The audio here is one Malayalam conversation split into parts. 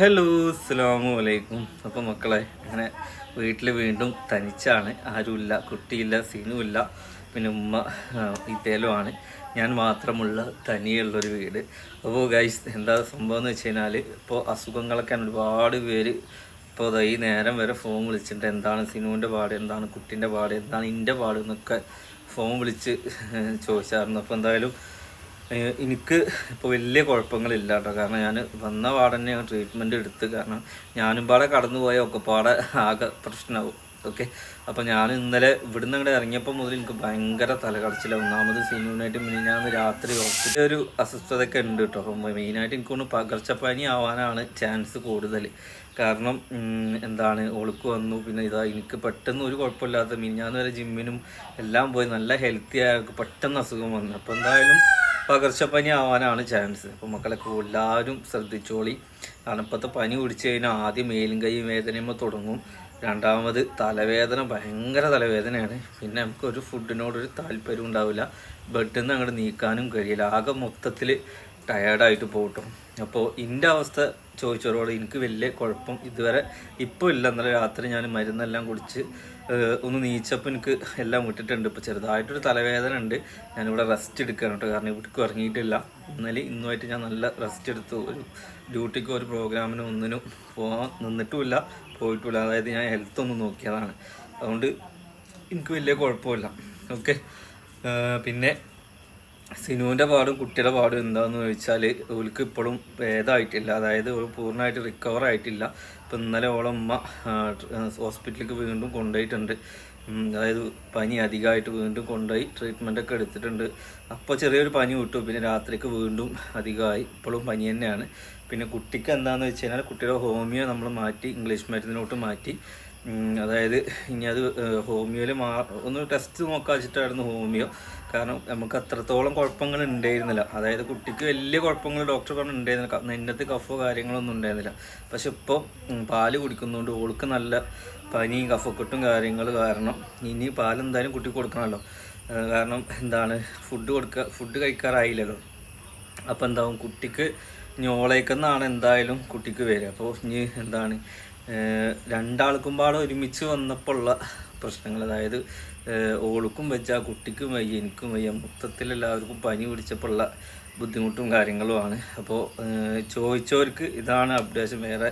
ഹലോ അസ്സാമു അലൈക്കും അപ്പോൾ മക്കളെ അങ്ങനെ വീട്ടിൽ വീണ്ടും തനിച്ചാണ്. ആരുമില്ല കുട്ടിയില്ല സീനുമില്ല. പിന്നെ ഉമ്മ ആ, ഇതേലുമാണ്. ഞാൻ മാത്രമുള്ള തനിയുള്ളൊരു വീട്. അപ്പോൾ ഗൈസ് എന്താ സംഭവം എന്ന് വെച്ച് കഴിഞ്ഞാൽ ഇപ്പോൾ അസുഖങ്ങളൊക്കെ ഒരുപാട് പേര് ഇപ്പോൾ ഈ നേരം വരെ ഫോൺ വിളിച്ചിട്ട് എന്താണ് സിനുവിന്റെ പാട് എന്താണ് കുട്ടീന്റെ പാട് എന്താണ് എന്റെ പാട് എന്നൊക്കെ ഫോൺ വിളിച്ച് ചോദിച്ചായിരുന്നു. അപ്പോൾ എന്തായാലും എനിക്ക് ഇപ്പോൾ വലിയ കുഴപ്പങ്ങളില്ല കേട്ടോ കാരണം ഞാൻ വന്ന പാടന്നെ ട്രീറ്റ്മെന്റ് എടുത്ത്. കാരണം ഞാനും പാടെ കടന്നു പോയ ഒക്കെ പാടെ ആകെ പ്രശ്നമാവും ഓക്കെ അപ്പോൾ ഞാൻ ഇന്നലെ ഇവിടുന്ന് അങ്ങോട്ട് ഇറങ്ങിയപ്പോൾ മുതൽ എനിക്ക് ഭയങ്കര തലകടച്ചില്ല ഒന്നാമത് സീനുവിനായിട്ട് ഞാൻ രാത്രി ഹോസ്പിറ്റലിൽ ഒരു അസ്വസ്ഥതയൊക്കെ ഉണ്ട് കേട്ടോ അപ്പം മെയിനായിട്ട് എനിക്കൊന്ന് പകർച്ചപ്പനി ആവാനാണ് ചാൻസ് കൂടുതൽ കാരണം എന്താണ് ഒളുക്ക് വന്നു. പിന്നെ ഇതാ എനിക്ക് പെട്ടെന്ന് ഒരു കുഴപ്പമില്ലാത്ത മിനിഞ്ഞാന്ന് വരെ ജിമ്മിനും എല്ലാം പോയി. നല്ല ഹെൽത്തി ആയവർക്ക് പെട്ടെന്ന് അസുഖം വന്നു. അപ്പോൾ എന്തായാലും പകർച്ചപ്പനി ആവാനാണ് ചാൻസ്. അപ്പോൾ മക്കളൊക്കെ എല്ലാവരും ശ്രദ്ധിച്ചോളി. കാരണം ഇപ്പോഴത്തെ പനി പിടിച്ചു കഴിഞ്ഞാൽ ആദ്യം മേലും കൈയും വേദനയുമ്പോൾ തുടങ്ങും. രണ്ടാമത് തലവേദന ഭയങ്കര തലവേദനയാണ്. പിന്നെ നമുക്ക് ഒരു ഫുഡിനോടൊരു താല്പര്യം ഉണ്ടാവില്ല. ബെഡിൽ നിന്ന് അങ്ങോട്ട് നീക്കാനും കഴിയില്ല. ആകെ മൊത്തത്തിൽ ടയേർഡായിട്ട് പോകട്ടും. അപ്പോൾ എന്റെ അവസ്ഥ ചോദിച്ചവരോട് എനിക്ക് വലിയ കുഴപ്പം ഇതുവരെ ഇപ്പോൾ ഇല്ല. എന്നുള്ള രാത്രി ഞാൻ മരുന്നെല്ലാം കുടിച്ച് ഒന്ന് നീച്ചപ്പോൾ എനിക്ക് എല്ലാം വിട്ടിട്ടുണ്ട്. ഇപ്പോൾ ചെറുതായിട്ടൊരു തലവേദന ഉണ്ട്. ഞാനിവിടെ റെസ്റ്റ് എടുക്കുകയാണ് കേട്ടോ. കാരണം ഇവിടേക്ക് ഇറങ്ങിയിട്ടില്ല. ഇന്നലെ ഇന്നുമായിട്ട് ഞാൻ നല്ല റെസ്റ്റ് എടുത്തു. ഒരു ഡ്യൂട്ടിക്കോ ഒരു പ്രോഗ്രാമിനോ ഒന്നിനും പോകാൻ നിന്നിട്ടുമില്ല. പോയിട്ടുമില്ല. അതായത് ഞാൻ ഹെൽത്ത് ഒന്ന് നോക്കിയതാണ്. അതുകൊണ്ട് എനിക്ക് വലിയ കുഴപ്പമില്ല. ഓക്കെ പിന്നെ സിനുവിന്റെ പാടും കുട്ടിയുടെ പാടും എന്താണെന്ന് ചോദിച്ചാൽ ഓൾക്ക് ഇപ്പോഴും ഭേദമായിട്ടില്ല അതായത് ഓൾ പൂർണമായിട്ട് റിക്കവർ ആയിട്ടില്ല. ഇപ്പം ഇന്നലെ ഓളമ്മ ഹോസ്പിറ്റലിലേക്ക് വീണ്ടും കൊണ്ടുപോയിട്ടുണ്ട്. അതായത് പനി അധികമായിട്ട് വീണ്ടും കൊണ്ടുപോയി ട്രീറ്റ്മെന്റ് ഒക്കെ എടുത്തിട്ടുണ്ട്. അപ്പോൾ ചെറിയൊരു പനി വിട്ടു. പിന്നെ രാത്രിക്ക് വീണ്ടും അധികമായി. ഇപ്പോഴും പനി തന്നെയാണ്. പിന്നെ കുട്ടിക്ക് എന്താണെന്ന് വെച്ച് കഴിഞ്ഞാൽ കുട്ടിയുടെ ഹോമിയോ നമ്മൾ മാറ്റി ഇംഗ്ലീഷ് മരുന്നിലോട്ട് മാറ്റി. അതായത് ഇനി അത് ഹോമിയോയിൽ മാ ഒന്ന് ടെസ്റ്റ് നോക്കാൻ വെച്ചിട്ടായിരുന്നു ഹോമിയോ. കാരണം നമുക്ക് അത്രത്തോളം കുഴപ്പങ്ങൾ ഉണ്ടായിരുന്നില്ല അതായത് കുട്ടിക്ക് വലിയ കുഴപ്പങ്ങൾ ഡോക്ടർ പറഞ്ഞു ഉണ്ടായിരുന്നില്ല നെഞ്ഞത്ത് കഫോ കാര്യങ്ങളൊന്നും ഉണ്ടായിരുന്നില്ല പക്ഷെ ഇപ്പോൾ പാൽ കുടിക്കുന്നതുകൊണ്ട് ഓൾക്ക് നല്ല പനിയും കഫക്കെട്ടും കാര്യങ്ങൾ കാരണം ഇനി പാൽ എന്തായാലും കുട്ടിക്ക് കൊടുക്കണമല്ലോ കാരണം എന്താണ് ഫുഡ് കൊടുക്കുക ഫുഡ് കഴിക്കാറായില്ലല്ലോ. അപ്പോൾ എന്താവും കുട്ടിക്ക് ഞോളേക്കെന്നാണ് എന്തായാലും കുട്ടിക്ക് വരിക. അപ്പോൾ ഇനി എന്താണ് രണ്ടാൾക്കും പാടെ ഒരുമിച്ച് വന്നപ്പോൾ ഉള്ള പ്രശ്നങ്ങൾ. അതായത് ഓൾക്കും വെച്ച കുട്ടിക്കും വയ്യ എനിക്കും വയ്യ മൊത്തത്തിൽ എല്ലാവർക്കും പനി പിടിച്ചപ്പോഴുള്ള ബുദ്ധിമുട്ടും കാര്യങ്ങളുമാണ്. അപ്പോൾ ചോദിച്ചവർക്ക് ഇതാണ് അപ്ഡേഷൻ വേറെ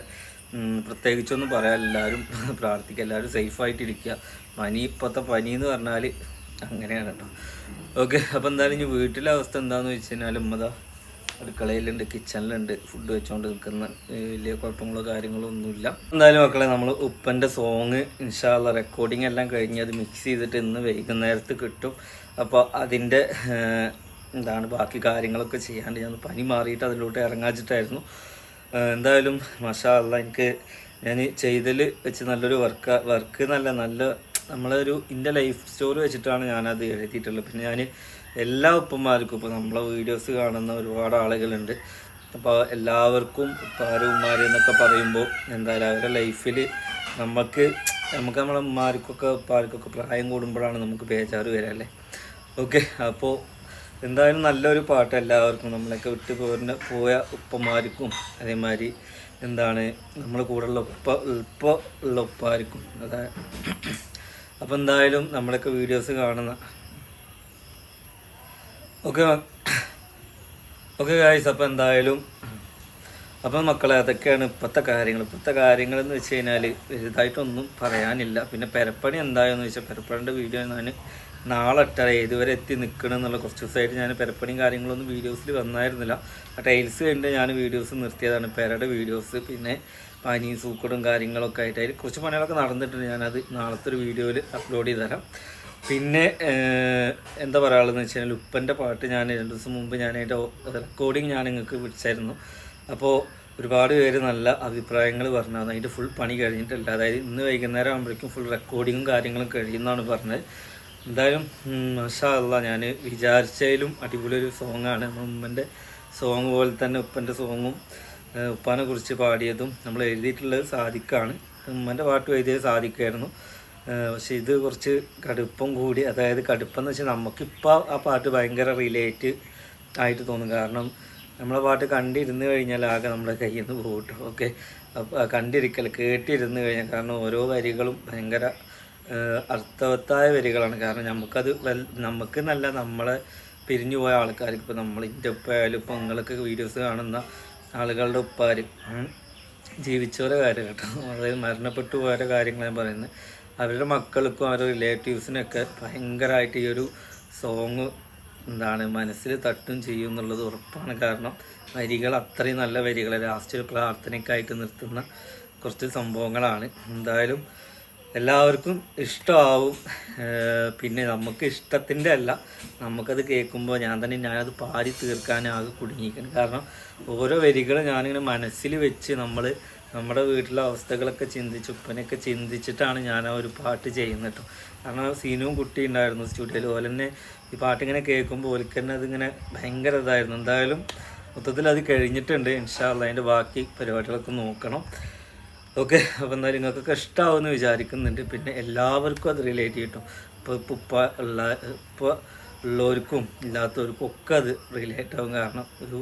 പ്രത്യേകിച്ചൊന്നും പറയാൻ എല്ലാവരും പ്രാർത്ഥിക്കുക എല്ലാവരും സേഫായിട്ടിരിക്കുക. പനി ഇപ്പോഴത്തെ പനി എന്ന് പറഞ്ഞാൽ അങ്ങനെയാണ് കേട്ടോ. ഓക്കെ അപ്പോൾ എന്തായാലും ഇനി വീട്ടിലെ അവസ്ഥ എന്താണെന്ന് വെച്ച് കഴിഞ്ഞാൽ ഉമ്മതാ അടുക്കളയിലുണ്ട് കിച്ചണിലുണ്ട് ഫുഡ് വെച്ചുകൊണ്ട് നിൽക്കുന്ന വലിയ കുഴപ്പങ്ങളോ കാര്യങ്ങളോ ഒന്നുമില്ല. എന്തായാലും മക്കളെ നമ്മൾ ഉപ്പന്റെ സോങ് ഇൻഷാല്ല റെക്കോർഡിംഗ് എല്ലാം കഴിഞ്ഞ് അത് മിക്സ് ചെയ്തിട്ട് ഇന്ന് വൈകുന്നേരത്ത് കിട്ടും. അപ്പോൾ അതിന്റെ എന്താണ് ബാക്കി കാര്യങ്ങളൊക്കെ ചെയ്യാണ്ട് ഞാൻ പനി മാറിയിട്ട് അതിലോട്ട് ഇറങ്ങാച്ചിട്ടായിരുന്നു. എന്തായാലും മഷാ അല്ല എനിക്ക് ഞാൻ ചെയ്തതിൽ വെച്ച് നല്ലൊരു വർക്ക് വർക്ക് നല്ല നല്ല നമ്മളൊരു എന്റെ ലൈഫ് സ്റ്റോറി വെച്ചിട്ടാണ് ഞാനത് എഴുതിയിട്ടുള്ളത്. പിന്നെ ഞാൻ എല്ലാ ഉപ്പന്മാർക്കും ഇപ്പോൾ നമ്മളെ വീഡിയോസ് കാണുന്ന ഒരുപാട് ആളുകളുണ്ട്. അപ്പോൾ എല്ലാവർക്കും ഉപ്പാരും ഉമ്മാരും എന്നൊക്കെ പറയുമ്പോൾ എന്തായാലും അവരുടെ ലൈഫിൽ നമുക്ക് നമുക്ക് നമ്മളെ ഉമ്മാർക്കൊക്കെ ഉപ്പാർക്കൊക്കെ പ്രായം കൂടുമ്പോഴാണ് നമുക്ക് ബേജാറ് വരിക അല്ലേ? ഓക്കെ അപ്പോൾ എന്തായാലും നല്ലൊരു പാട്ട് എല്ലാവർക്കും നമ്മളൊക്കെ വിട്ടു പോരുന്ന പോയ ഉപ്പമാർക്കും അതേമാതിരി എന്താണ് നമ്മൾ കൂടെയുള്ള ഉപ്പ ഉപ്പ ഉള്ള ഉപ്പാർക്കും. അതായത് അപ്പോൾ എന്തായാലും നമ്മളൊക്കെ വീഡിയോസ് കാണുന്ന ഓക്കെ ഓക്കെ ഗായ്സ് അപ്പോൾ എന്തായാലും അപ്പം മക്കളെ അതൊക്കെയാണ് ഇപ്പോഴത്തെ കാര്യങ്ങൾ. ഇപ്പോഴത്തെ കാര്യങ്ങൾ എന്ന് വെച്ച് കഴിഞ്ഞാൽ വലുതായിട്ടൊന്നും പറയാനില്ല. പിന്നെ പെരപ്പണി എന്തായെന്ന് വെച്ചാൽ പെരപ്പണിന്റെ വീഡിയോ ഞാൻ നാളെ ഇട്ടാൽ ഇതുവരെ എത്തി നിൽക്കണം എന്നുള്ള കുറച്ച് ദിവസമായിട്ട് ഞാൻ പെരപ്പണിയും കാര്യങ്ങളൊന്നും വീഡിയോസിൽ വന്നായിരുന്നില്ല. ആ ടൈൽസ് കണ്ട് ഞാൻ വീഡിയോസ് നിർത്തിയതാണ്. പെരയുടെ വീഡിയോസ് പിന്നെ പനി സൂക്കടും കാര്യങ്ങളൊക്കെ ആയിട്ട്. അതിൽ കുറച്ച് പണികളൊക്കെ നടന്നിട്ടുണ്ട്. ഞാനത് നാളത്തെ ഒരു വീഡിയോയിൽ അപ്ലോഡ് ചെയ്ത് തരാം. പിന്നെ എന്താ പറയാനുള്ളതെന്ന് വെച്ച് കഴിഞ്ഞാൽ ഉപ്പന്റെ പാട്ട് ഞാൻ രണ്ട് ദിവസം മുമ്പ് ഞാനായിട്ട് റെക്കോർഡിങ് ഞാൻ നിങ്ങൾക്ക് വിളിച്ചായിരുന്നു. അപ്പോൾ ഒരുപാട് പേര് നല്ല അഭിപ്രായങ്ങൾ പറഞ്ഞു. അതിന്റെ ഫുൾ പണി കഴിഞ്ഞിട്ടില്ല. അതായത് ഇന്ന് വൈകുന്നേരം ആകുമ്പോഴേക്കും ഫുൾ റെക്കോർഡിങ്ങും കാര്യങ്ങളും കഴിയുമെന്നാണ് പറഞ്ഞത്. എന്തായാലും മഷാ അല്ല ഞാൻ വിചാരിച്ചതിലും അടിപൊളി ഒരു സോങ്ങാണ് ഉമ്മന്റെ സോങ് പോലെ തന്നെ ഉപ്പന്റെ സോങ്ങും ഉപ്പാനെ കുറിച്ച് പാടിയതും നമ്മൾ എഴുതിയിട്ടുള്ളത് സാധിക്കാണ് ഉമ്മന്റെ പാട്ട് എഴുതിയത് സാധിക്കുമായിരുന്നു ഏഹ് പക്ഷെ ഇത് കുറച്ച് കടുപ്പം കൂടി അതായത് കടുപ്പം എന്ന് വെച്ചാൽ നമുക്കിപ്പോൾ ആ പാട്ട് ഭയങ്കര റിലേറ്റ് ആയിട്ട് തോന്നും. കാരണം നമ്മളെ പാട്ട് കണ്ടിരുന്ന് കഴിഞ്ഞാൽ ആകെ നമ്മുടെ കയ്യിൽ നിന്ന് പോകട്ടോ ഓക്കെ അപ്പോൾ കണ്ടിരിക്കൽ കേട്ടിരുന്ന് കഴിഞ്ഞാൽ കാരണം ഓരോ വരികളും ഭയങ്കര അർത്ഥവത്തായ വരികളാണ്. കാരണം നമുക്കത് വൽ നമുക്ക് നല്ല നമ്മളെ പിരിഞ്ഞു പോയ ആൾക്കാർക്ക് ഇപ്പോൾ നമ്മൾ ഉപ്പായാലും ഇപ്പോൾ നിങ്ങളൊക്കെ വീഡിയോസ് കാണുന്ന ആളുകളുടെ ഉപ്പാർ ജീവിച്ചവരെ കാര്യം കേട്ടോ. അതായത് മരണപ്പെട്ടു പോയ കാര്യങ്ങൾ ഞാൻ പറയുന്നത്. അവരുടെ മക്കൾക്കും അവരുടെ റിലേറ്റീവ്സിനൊക്കെ ഭയങ്കരമായിട്ട് ഈ ഒരു സോങ് എന്താണ് മനസ്സിൽ തട്ടും ചെയ്യും എന്നുള്ളത് ഉറപ്പാണ്. കാരണം വരികൾ അത്രയും നല്ല വരികൾ ലാസ്റ്റ് പ്രാർത്ഥനയ്ക്കായിട്ട് നിർത്തുന്ന കുറച്ച് സംഭവങ്ങളാണ്. എന്തായാലും എല്ലാവർക്കും ഇഷ്ടമാവും പിന്നെ നമുക്ക് ഇഷ്ടത്തിന്റെ അല്ല. നമുക്കത് കേൾക്കുമ്പോൾ ഞാൻ തന്നെ ഞാനത് പാടി തീർക്കാനാകെ കുടുങ്ങിയിരിക്കണം കാരണം ഓരോ വരികൾ ഞാനിങ്ങനെ മനസ്സിൽ വെച്ച് നമ്മൾ നമ്മുടെ വീട്ടിലെ അവസ്ഥകളൊക്കെ ചിന്തിച്ച് ഉപ്പനൊക്കെ ചിന്തിച്ചിട്ടാണ് ഞാൻ ആ ഒരു പാട്ട് ചെയ്യുന്നത് കേട്ടോ കാരണം സീനും കുട്ടി ഉണ്ടായിരുന്നു സ്റ്റുഡിയോയിൽ. ഓല തന്നെ ഈ പാട്ടിങ്ങനെ കേൾക്കുമ്പോൾ ഓലിക്ക് തന്നെ അതിങ്ങനെ ഭയങ്കര ഇതായിരുന്നു. എന്തായാലും മൊത്തത്തിൽ അത് കഴിഞ്ഞിട്ടുണ്ട്. ഇൻഷാല്ല അതിന്റെ ബാക്കി പരിപാടികളൊക്കെ നോക്കണം. ഓക്കെ അപ്പോൾ എന്തായാലും നിങ്ങൾക്കൊക്കെ ഇഷ്ടമാവുമെന്ന് വിചാരിക്കുന്നുണ്ട്. പിന്നെ എല്ലാവർക്കും അത് റിലേറ്റ് ചെയ്യട്ടോ ഇപ്പോൾ ഉപ്പ ഉള്ള ഇപ്പോൾ ഉള്ളവർക്കും ഇല്ലാത്തവർക്കും ഒക്കെ അത് റിലേറ്റ് ആവും കാരണം ഒരു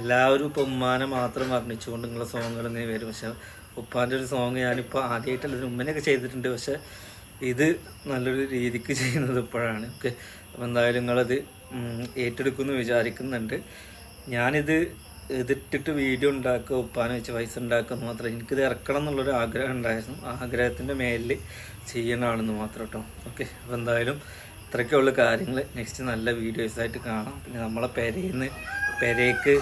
എല്ലാവരും ഇപ്പോൾ ഉമ്മാനെ മാത്രം വർണിച്ചുകൊണ്ട് നിങ്ങളെ സോങ്ങുകൾ ഇങ്ങനെ വരും. പക്ഷെ ഉപ്പാന്റെ ഒരു സോങ് ഞാനിപ്പോൾ ആദ്യമായിട്ടല്ല ഒരു ഉമ്മനെയൊക്കെ ചെയ്തിട്ടുണ്ട്. പക്ഷെ ഇത് നല്ലൊരു രീതിക്ക് ചെയ്യുന്നത് ഇപ്പോഴാണ്. ഓക്കെ. അപ്പോൾ എന്തായാലും നിങ്ങളത് ഏറ്റെടുക്കുമെന്ന് വിചാരിക്കുന്നുണ്ട്. ഞാനിത് ഇതിട്ടിട്ട് വീഡിയോ ഉണ്ടാക്കുക ഉപ്പാനെ വെച്ച് പൈസ ഉണ്ടാക്കുക മാത്രം. എനിക്കിത് ഇറക്കണം എന്നുള്ളൊരു ആഗ്രഹം ഉണ്ടായിരുന്നു. ആഗ്രഹത്തിന്റെ മേലിൽ ചെയ്യണമാണെന്ന് മാത്രം കേട്ടോ ഓക്കെ. അപ്പോൾ എന്തായാലും ഇത്രയൊക്കെയുള്ള കാര്യങ്ങൾ നെക്സ്റ്റ് നല്ല വീഡിയോസായിട്ട് കാണാം. പിന്നെ നമ്മളെ പെരയിന്ന് പെരയ്ക്ക്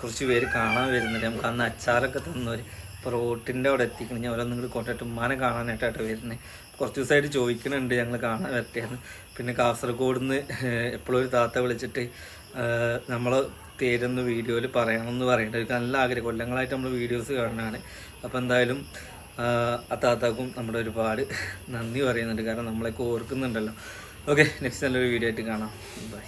കുറച്ച് പേര് കാണാൻ വരുന്നുണ്ട്. നമുക്ക് അന്ന് അച്ചാറൊക്കെ തന്നവർ ഇപ്പോൾ റോട്ടിന്റെ അവിടെ എത്തിക്കണം. ഞാൻ ഓരോന്നും കൂടി കൊണ്ടിട്ട് ഉമ്മാനെ കാണാനായിട്ടാണ് വരുന്നത് കുറച്ച് ദിവസമായിട്ട് ചോദിക്കുന്നുണ്ട് ഞങ്ങൾ കാണാൻ വരട്ടെയെന്ന് പിന്നെ കാസർഗോഡ് നിന്ന് എപ്പോഴും ഒരു താത്ത വിളിച്ചിട്ട് നമ്മൾ തേരുന്ന വീഡിയോയിൽ പറയണമെന്ന് പറയേണ്ടത് എനിക്ക് നല്ല ആഗ്രഹം. കൊല്ലങ്ങളായിട്ട് നമ്മൾ വീഡിയോസ് കാണുന്നതാണ്. അപ്പോൾ എന്തായാലും ആ, ആ താത്താക്കും നമ്മുടെ ഒരുപാട് നന്ദി പറയുന്നുണ്ട്. കാരണം നമ്മളെയൊക്കെ ഓർക്കുന്നുണ്ടല്ലോ. ഓക്കെ നെക്സ്റ്റ് നല്ലൊരു വീഡിയോ ആയിട്ട് കാണാം. ബൈ